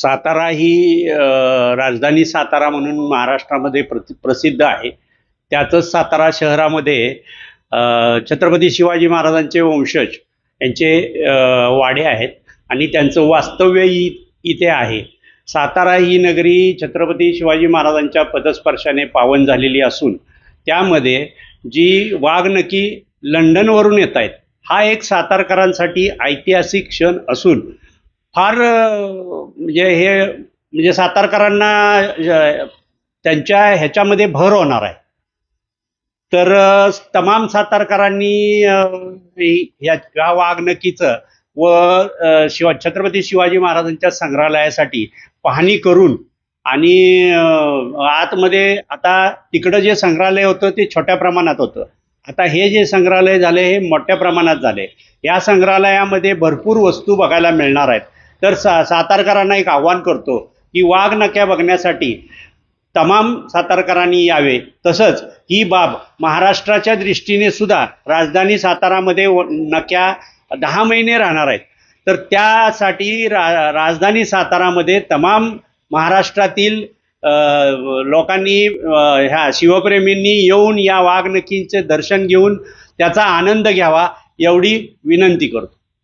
सातारा ही राजधानी सातारा म्हणून महाराष्ट्रामध्ये प्रति प्रसिद्ध आहे. त्यातच सातारा शहरामध्ये छत्रपती शिवाजी महाराजांचे वंशज यांचे वाडे आहेत आणि त्यांचं वास्तव्य इ इथे आहे. सातारा ही नगरी छत्रपती शिवाजी महाराजांच्या पदस्पर्शाने पावन झालेली असून त्यामध्ये जी वाघनकी लंडनवरून येत आहेत हा एक सातारकरांसाठी ऐतिहासिक क्षण असून फार म्हणजे हे म्हणजे सातारकरांना त्यांच्या ह्याच्यामध्ये भर होणार आहे. तर तमाम सातारकरांनी ह्या या वाघनकीचं व शिवा छत्रपती शिवाजी महाराजांच्या संग्रहालयासाठी पाहणी करून आणि आतमध्ये आता तिकडं जे संग्रहालय होतं ते छोट्या प्रमाणात होतं. आता हे जे संग्रहालय झाले हे मोठ्या प्रमाणात झाले. या संग्रहालयामध्ये भरपूर वस्तू बघायला मिळणार आहेत. तर सा सातारकरांना एक आव्हान करतो की वाघ नक्या बघण्यासाठी तमाम सातारकरांनी यावे. तसंच ही बाब महाराष्ट्राच्या दृष्टीने सुद्धा राजधानी सातारामध्ये व- नक्या दहा महिने राहणार आहेत. तर त्यासाठी रा राजधानी सातारामध्ये तमाम महाराष्ट्रातील लोकांनी ह्या शिवप्रेमींनी येऊन या वाघनखींचे दर्शन घेऊन त्याचा आनंद घ्यावा एवढी विनंती करतो.